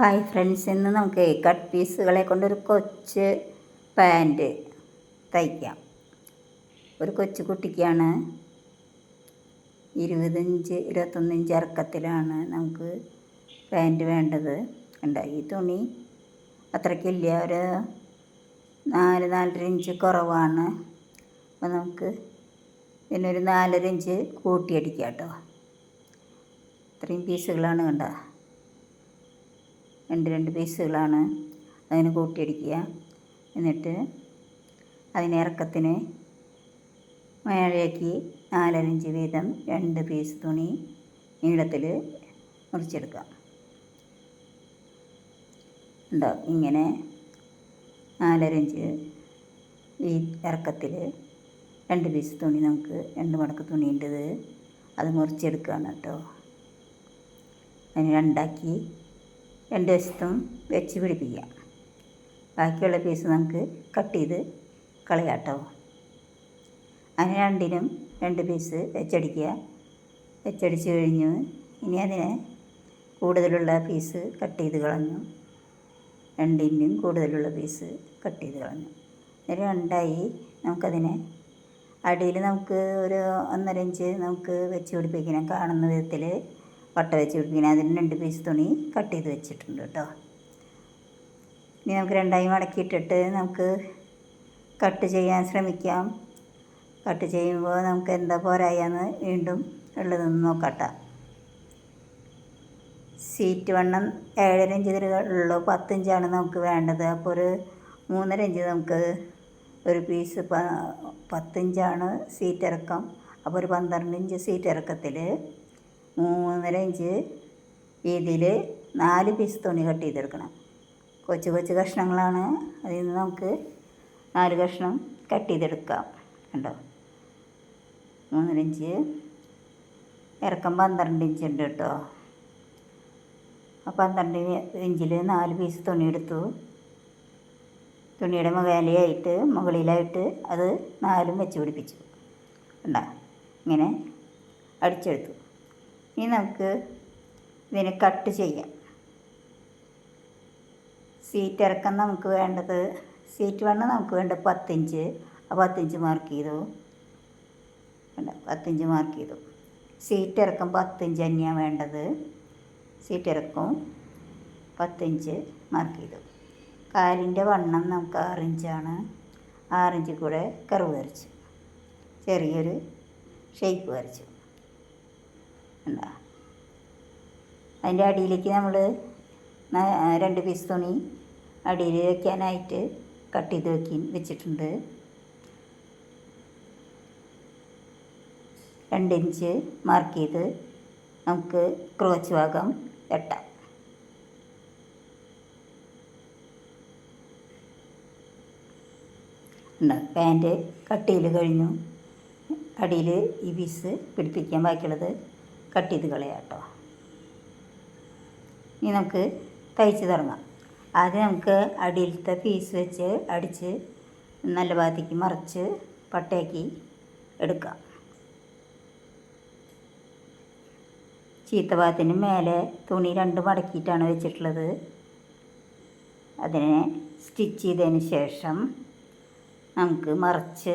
Hi friends ഇന്ന് നമുക്ക് cut പീസുകളെ കൊണ്ടൊരു കൊച്ച് പാന്റ് തയ്ക്കാം. ഒരു കൊച്ചു കുട്ടിക്കാണ് ഇരുപത്തഞ്ച് ഇരുപത്തൊന്നിഞ്ച് ഇറക്കത്തിലാണ് നമുക്ക് പാന്റ് വേണ്ടത്. ഉണ്ട് ഈ തുണി അത്രയ്ക്കില്ല ഒരു നാല് നാലര ഇഞ്ച് കുറവാണ്. അപ്പോൾ നമുക്ക് ഒരു നാലര ഇഞ്ച് കൂട്ടിയടിക്കാം കേട്ടോ. ഇത്രയും പീസുകളാണ് കണ്ട. രണ്ട് രണ്ട് പീസുകളാണ് അതിന് കൂട്ടിയടിക്കുക. എന്നിട്ട് അതിന് ഇറക്കത്തിന് മേഴേക്ക് നാലരഞ്ച് വീതം രണ്ട് പീസ് തുണി നീളത്തിൽ മുറിച്ചെടുക്കാം ഉണ്ടോ ഇങ്ങനെ നാലരഞ്ച് ഈ ഇറക്കത്തിൽ രണ്ട് പീസ് തുണി നമുക്ക് രണ്ട് മടക്ക് തുണിയുണ്ടത് അത് മുറിച്ചെടുക്കുകയാണ് കേട്ടോ. അതിന് രണ്ടാക്കി രണ്ട് വശത്തും വെച്ച് പിടിപ്പിക്കാം ബാക്കിയുള്ള പീസ് നമുക്ക് കട്ട് ചെയ്ത് കളയാട്ടോ അതിന് രണ്ടിനും രണ്ട് പീസ് വെച്ചടിക്കുക. വെച്ചടിച്ച് കഴിഞ്ഞു ഇനി അതിനെ കൂടുതലുള്ള പീസ് കട്ട് ചെയ്ത് കളഞ്ഞു. രണ്ടിന്റെയും കൂടുതലുള്ള പീസ് കട്ട് ചെയ്ത് കളഞ്ഞു. എന്നിട്ട് രണ്ടായി നമുക്കതിനെ അടിയിൽ നമുക്ക് ഒരു ഒന്നര ഇഞ്ച് നമുക്ക് വെച്ച് പിടിപ്പിക്കണം. കാണുന്ന വിധത്തിൽ വട്ട വെച്ച് പിടിപ്പിക്കണം അതിന് രണ്ട് പീസ് തുണി കട്ട് ചെയ്ത് വെച്ചിട്ടുണ്ട് കേട്ടോ. ഇനി നമുക്ക് രണ്ടായി മടക്കിയിട്ടിട്ട് നമുക്ക് കട്ട് ചെയ്യാൻ ശ്രമിക്കാം. കട്ട് ചെയ്യുമ്പോൾ നമുക്ക് എന്താ പോരായെന്ന് വീണ്ടും ഉള്ളതൊന്ന് നോക്കട്ടെ. സീറ്റ് വണ്ണം ഏഴര ഇഞ്ച് ഉള്ളൂ പത്തിഞ്ചാണ് നമുക്ക് വേണ്ടത്. അപ്പോൾ ഒരു മൂന്നര ഇഞ്ച് നമുക്ക് ഒരു പീസ് പ പത്തിഞ്ചാണ് സീറ്റ് ഇറക്കം. അപ്പോൾ ഒരു പന്ത്രണ്ട് ഇഞ്ച് സീറ്റ് ഇറക്കത്തിൽ മൂന്നര ഇഞ്ച് വീതിയിൽ നാല് പീസ് തുണി കട്ട് ചെയ്തെടുക്കണം. കൊച്ചു കൊച്ചു കഷ്ണങ്ങളാണ് അതിൽ നിന്ന് നമുക്ക് നാല് കഷ്ണം കട്ട് ചെയ്തെടുക്കാം. കണ്ടോ? മൂന്നര ഇഞ്ച് ഇറക്കം പന്ത്രണ്ട് ഇഞ്ച് ഉണ്ട് കേട്ടോ. ആ പന്ത്രണ്ട് ഇഞ്ചിൽ നാല് പീസ് തുണി എടുത്തു. തുണിയുടെ മുകളിലായിട്ട് മുകളിലായിട്ട് അത് നാലും വെച്ച് പിടിപ്പിച്ചു. കണ്ട? ഇങ്ങനെ അടിച്ചെടുത്തു. ഇനി നമുക്ക് ഇതിനെ കട്ട് ചെയ്യാം. സീറ്റ് ഇറക്കം നമുക്ക് വേണ്ടത് സീറ്റ് വണ്ണം നമുക്ക് വേണ്ട പത്തിഞ്ച്. ആ പത്തിഞ്ച് മാർക്ക് ചെയ്തു. പത്തിഞ്ച് മാർക്ക് ചെയ്തു. സീറ്റ് ഇറക്കം പത്തിഞ്ച് തന്നെയാണ് വേണ്ടത്. സീറ്റ് ഇറക്കും പത്തിഞ്ച് മാർക്ക് ചെയ്തു. കാലിന്റെ വണ്ണം നമുക്ക് ആറിഞ്ചാണ്. ആറിഞ്ച് കൂടെ കർവ് വരച്ചു. ചെറിയൊരു ഷേപ്പ് വരച്ചു. എന്താ അതിന്റെ അടിയിലേക്ക് നമ്മൾ രണ്ട് പീസ് തുണി അടിയിൽ വയ്ക്കാനായിട്ട് കട്ട് ചെയ്ത് വെക്കി വെച്ചിട്ടുണ്ട്. രണ്ട് ഇഞ്ച് മാർക്ക് ചെയ്ത് നമുക്ക് ക്രോച്ച് ഭാഗം വെട്ടാം. പാന്റ് കട്ട് ചെയ്ത് കഴിഞ്ഞു. അടിയിൽ ഈ പീസ് പിടിപ്പിക്കാൻ ബാക്കിയുള്ളത് കട്ട് ചെയ്ത് കളയാം കേട്ടോ. ഇനി നമുക്ക് തയ്ച്ച് തുടങ്ങാം. ആദ്യം നമുക്ക് അടിയിലത്തെ പീസ് വെച്ച് അടിച്ച് നല്ല ഭാഗത്തേക്ക് മറിച്ച് പട്ടയാക്കി എടുക്കാം. ചീത്ത ഭാഗത്തിന് മേലെ തുണി രണ്ട് മടക്കിയിട്ടാണ് വെച്ചിട്ടുള്ളത്. അതിനെ സ്റ്റിച്ച് ചെയ്തതിന് ശേഷം നമുക്ക് മറിച്ച്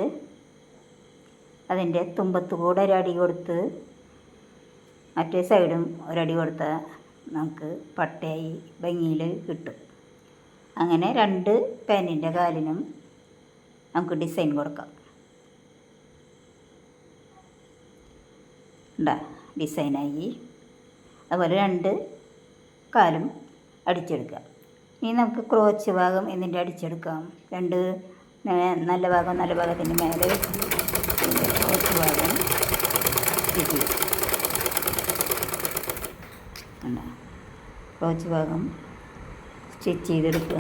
അതിന്റെ തുമ്പത്ത് കൂടെ ഒരടി കൊടുത്ത് മറ്റേ സൈഡും ഒരടി കൊടുത്താൽ നമുക്ക് പട്ടയായി ഭംഗിയിൽ കിട്ടും. അങ്ങനെ രണ്ട് പാന്റിന്റെ കാലിനും നമുക്ക് ഡിസൈൻ കൊടുക്കാം. ഉണ്ടാ ഡിസൈനായി. അതുപോലെ രണ്ട് കാലും അടിച്ചെടുക്കുക. ഇനി നമുക്ക് ക്രോച്ച് ഭാഗം എന്നിട്ട് അടിച്ചെടുക്കാം. രണ്ട് നല്ല ഭാഗം നല്ല ഭാഗത്തിന്റെ മേലെ വെച്ച് ക്രോച്ച് ഭാഗം സ്റ്റിച്ച് ചെയ്യും കോച്ച് ഭാഗം സ്റ്റിച്ച് ചെയ്തെടുക്കുക.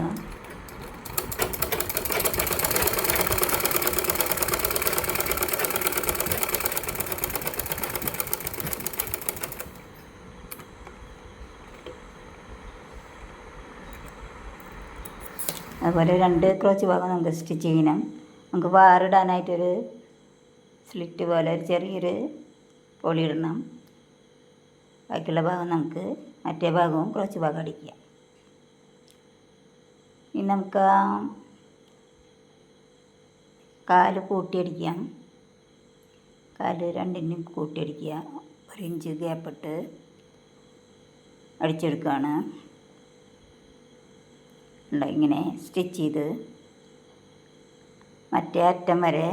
അതുപോലെ രണ്ട് ക്രോച്ച് ഭാഗം നമുക്ക് സ്റ്റിച്ച് ചെയ്യണം. നമുക്ക് വാറിടാനായിട്ടൊരു സ്ലിറ്റ് പോലെ ഒരു ചെറിയൊരു പൊളി ഇടണം. ബാക്കിയുള്ള ഭാഗം നമുക്ക് മറ്റേ ഭാഗവും കുറച്ച് ഭാഗം അടിക്കുക ഇനി നമുക്ക് കാൽ കൂട്ടിയടിക്കാം കാൽ രണ്ടിനും കൂട്ടിയടിക്കുക ഒരു ഇഞ്ച് ഗ്യാപ്പിട്ട് അടിച്ചെടുക്കുകയാണ്. ഇങ്ങനെ സ്റ്റിച്ച് ചെയ്ത് മറ്റേ അറ്റം വരെ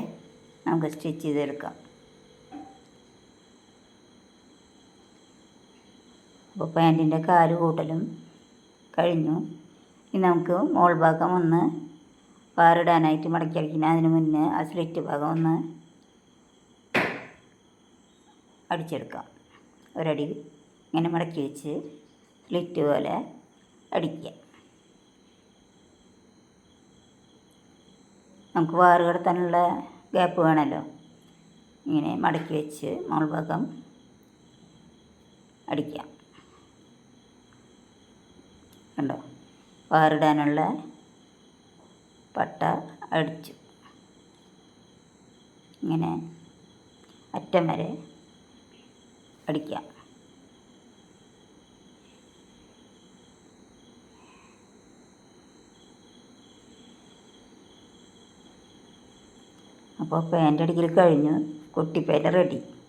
നമുക്ക് സ്റ്റിച്ച് ചെയ്തെടുക്കാം. അപ്പോൾ പാന്റിന്റെ കാൽ കൂട്ടലും കഴിഞ്ഞു. ഇനി നമുക്ക് മോൾ ഭാഗം ഒന്ന് പാറിടാനായിട്ട് മടക്കി അടിക്കണം അതിന് മുന്നേ ആ സ്ലിറ്റ് ഭാഗം ഒന്ന് അടിച്ചെടുക്കാം. ഒരടി ഇങ്ങനെ മടക്കി വെച്ച് സ്ലിറ്റ് പോലെ അടിക്കുക. നമുക്ക് വാറ് കിടത്താനുള്ള ഗ്യാപ്പ് വേണമല്ലോ. ഇങ്ങനെ മടക്കി വെച്ച് മോൾ ഭാഗം അടിക്കാം. കണ്ടോ? വാറിടാനുള്ള പട്ട അടിച്ചു. ഇങ്ങനെ അറ്റം വരെ അടിക്കാം. അപ്പോൾ പാന്റ് അടിക്കൽ കഴിഞ്ഞു. കുട്ടി പാന്റ് റെഡി.